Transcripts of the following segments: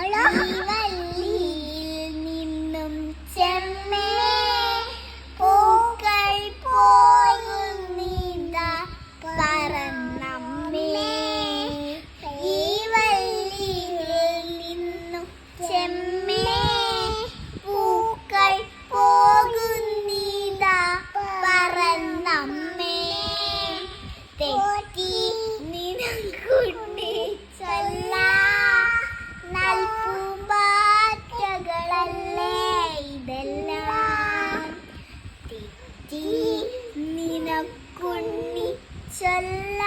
Hello. നിനക്കുണ്ണി ചൊല്ല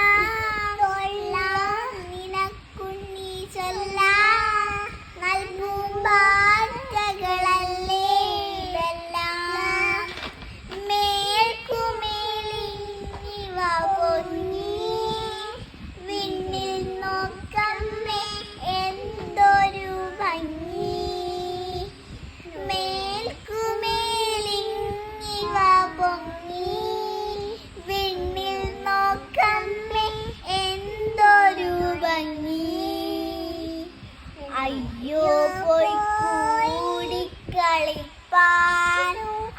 കൂടിക്കളിപ്പാൻ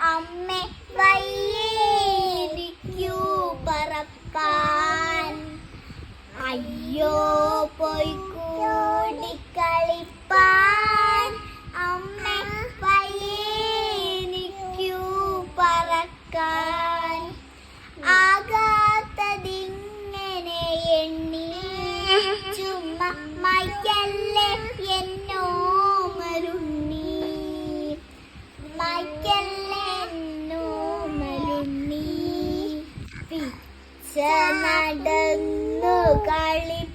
അമ്മ വയ്യേരിക്കൂ പറപ്പാൻ. അയ്യോ പോയി കൂടിക്കളിപ്പാൻ അമ്മ വയ്യേരിക്കൂ പറക്കാൻ. ആകാത്തതിങ്ങനെ എണ്ണി ചുമ്മാ മയ്ക്കല്ലേ നടന്നു കളിപ്പൂ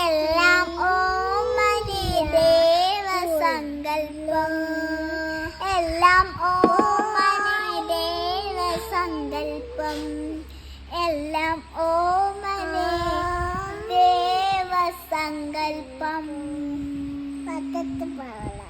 എല്ലാം ഓമനി ദേവസങ്കൽപ്പം. എല്ലാം ഓമനെ ദേവസങ്കൽപ്പം എല്ലാം ഓമനെ ദേവസങ്കൽപ്പം. പക്കത്ത് പറ